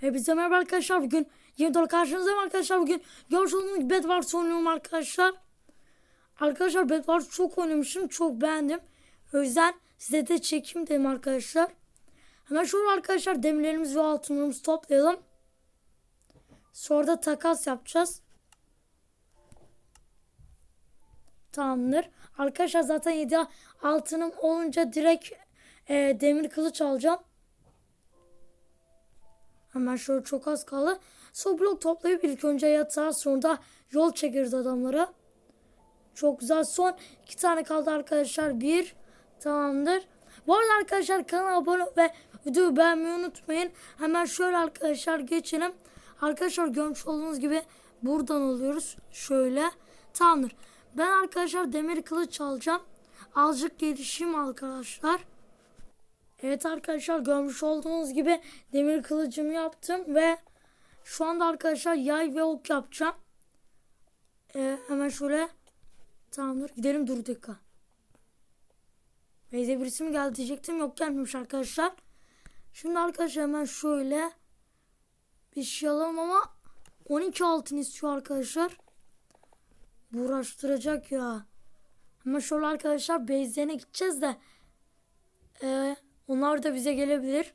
Hepinize merhaba arkadaşlar. Bugün yeni dolar karşınızdayım arkadaşlar. Bugün görmüş olduğunuz gibi Bedwars oynuyorum arkadaşlar. Arkadaşlar Bedwars çok oynamışım. Çok beğendim. O yüzden size de çekeyim dedim arkadaşlar. Hemen şurada arkadaşlar demirlerimizi ve altınlarımızı toplayalım. Sonra da takas yapacağız. Tamamdır. Arkadaşlar zaten 7 altınım olunca direkt e, demir kılıç alacağım. Hemen şöyle çok az kaldı. Son blok toplayıp ilk önce yatağa sonra da yol çekeriz adamlara. Çok güzel. Son iki tane kaldı arkadaşlar. Bir. Tamamdır. Bu arada arkadaşlar kanala abone ve videoyu beğenmeyi unutmayın. Hemen şöyle arkadaşlar geçelim. Arkadaşlar görmüş olduğunuz gibi buradan alıyoruz. Şöyle. Tamamdır. Ben arkadaşlar demir kılıç alacağım. Azıcık gelişim arkadaşlar. Evet arkadaşlar görmüş olduğunuz gibi demir kılıcımı yaptım ve şu anda arkadaşlar yay ve ok yapacağım. Ee, hemen şöyle tamamdır gidelim dur dakika. Beyze birisi mi geldi diyecektim yok gelmemiş arkadaşlar. Şimdi arkadaşlar hemen şöyle bir şey alalım ama 12 altın istiyor arkadaşlar. Uğraştıracak ya. Hemen şöyle arkadaşlar base'lerine gideceğiz de. Eee onlar da bize gelebilir.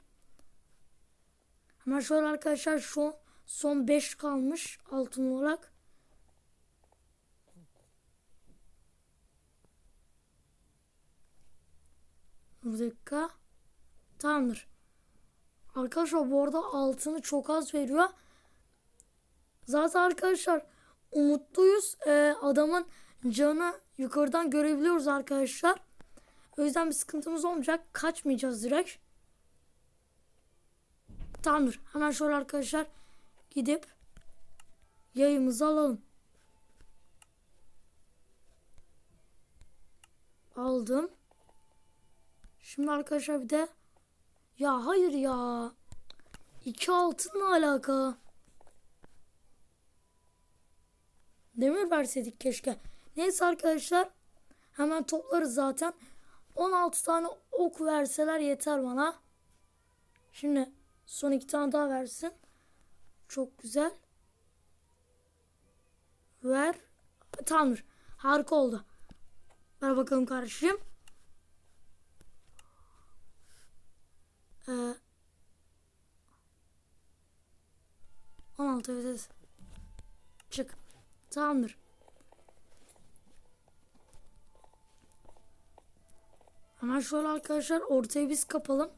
Hemen şöyle arkadaşlar şu son 5 kalmış altın olarak. Bir dakika. Tamamdır. Arkadaşlar bu arada altını çok az veriyor. Zaten arkadaşlar umutluyuz. Ee, adamın canı yukarıdan görebiliyoruz arkadaşlar. O yüzden bir sıkıntımız olmayacak. Kaçmayacağız direkt. Tamamdır. Hemen şöyle arkadaşlar gidip yayımızı alalım. Aldım. Şimdi arkadaşlar bir de ya hayır ya. İki altınla alaka. Demir verseydik keşke. Neyse arkadaşlar. Hemen toplarız zaten. 16 tane ok verseler yeter bana. Şimdi son iki tane daha versin. Çok güzel. Ver. Tamamdır. Harika oldu. Ver bakalım kardeşim. Ee, 16 evet, evet. Çık. Tamamdır. Hemen şöyle arkadaşlar ortayı biz kapalım.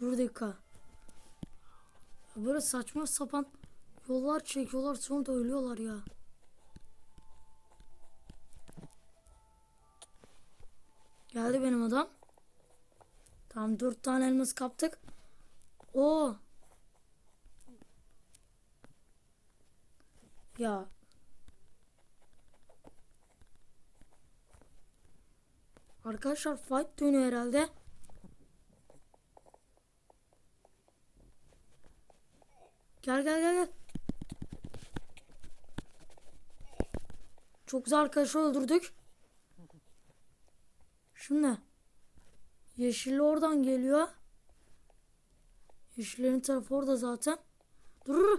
Dur dakika. Böyle saçma sapan yollar çekiyorlar sonra da ölüyorlar ya. Geldi benim adam. Tamam dört tane elmas kaptık. Oo. Ya Arkadaşlar fight dönüyor herhalde. Gel gel gel gel. Çok güzel arkadaşlar öldürdük. Şimdi yeşilli oradan geliyor. Yeşillerin tarafı orada zaten. Dur.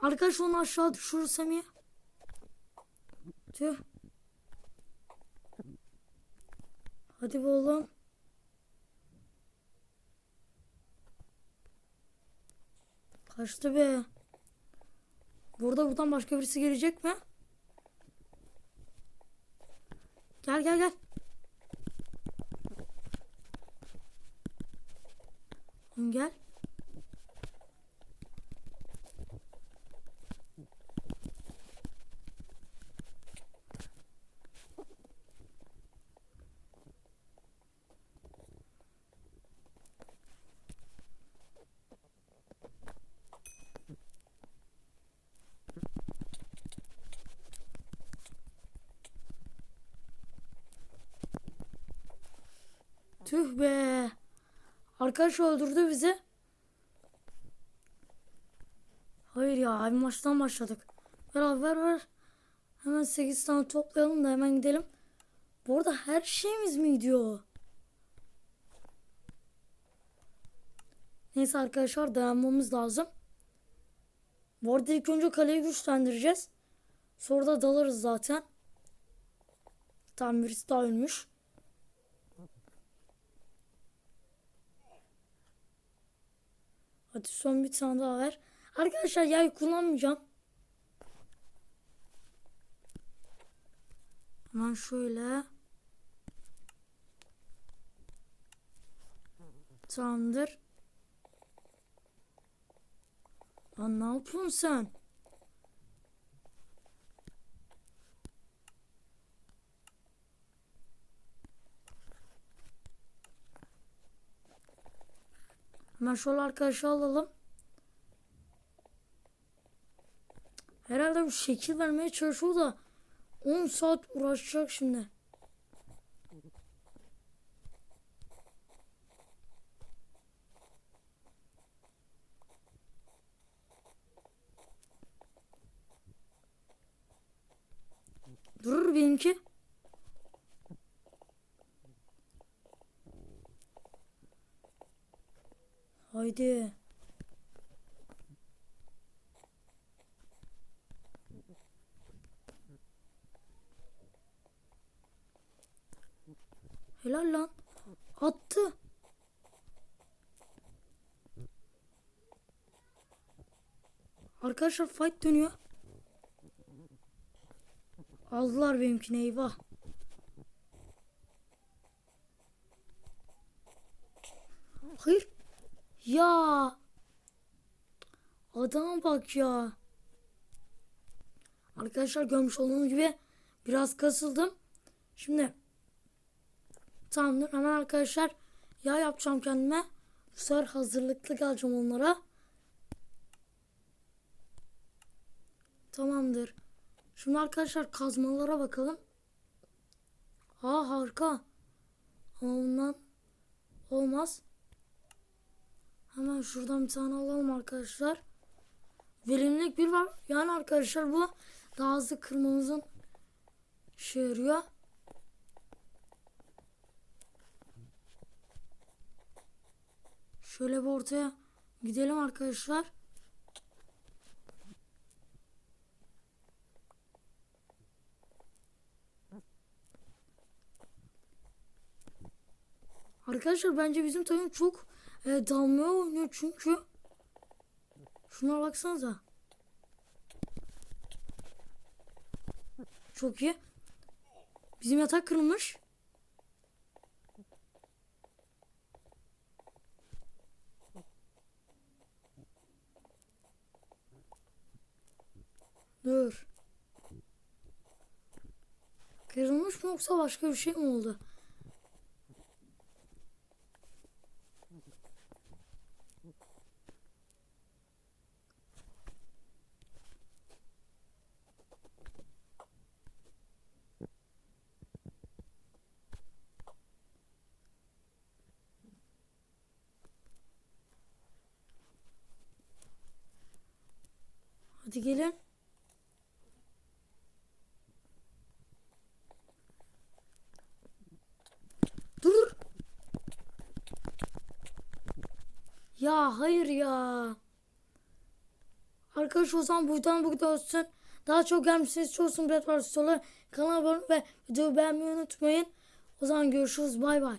Arkadaş onu aşağı düşürürsem ya. Tüh. Hadi oğlum. Kaçtı be. Burada buradan başka birisi gelecek mi? Gel gel gel. Gel. Tüh be. Arkadaş öldürdü bizi. Hayır ya abi maçtan başladık. Ver abi ver ver. Hemen 8 tane toplayalım da hemen gidelim. Bu arada her şeyimiz mi gidiyor? Neyse arkadaşlar dayanmamız lazım. Bu arada ilk önce kaleyi güçlendireceğiz. Sonra da dalarız zaten. Tam birisi daha ölmüş. Hadi son bir tane daha ver. Arkadaşlar yay kullanmayacağım. Hemen şöyle. Tamamdır. Lan ne yapıyorsun sen? Hemen şöyle arkadaşı alalım. Herhalde bir şekil vermeye çalışıyor da 10 saat uğraşacak şimdi. Durur benimki. Haydi. Helal lan. Attı. Arkadaşlar fight dönüyor. Aldılar benimkini eyvah. Hayır. Ya. Adama bak ya. Arkadaşlar görmüş olduğunuz gibi biraz kasıldım. Şimdi tamamdır hemen arkadaşlar yağ yapacağım kendime. Bu sefer hazırlıklı geleceğim onlara. Tamamdır. Şimdi arkadaşlar kazmalara bakalım. Aa harika. Ama olmaz. Hemen şuradan bir tane alalım arkadaşlar. Verimlilik bir var. Yani arkadaşlar bu daha hızlı kırmamızın işe yarıyor. Şöyle bir ortaya gidelim arkadaşlar. Arkadaşlar bence bizim takım çok e, dalmaya oynuyor çünkü şuna baksanıza. Çok iyi. Bizim yatak kırılmış. Dur. Kırılmış mı yoksa başka bir şey mi oldu? Hadi gelin. Dur. Ya hayır ya. Arkadaş o zaman buradan burada olsun. Daha çok gelmişsiniz. Çoğusun Brad Varsolu. Kanala abone ve videoyu beğenmeyi unutmayın. O zaman görüşürüz. Bay bay.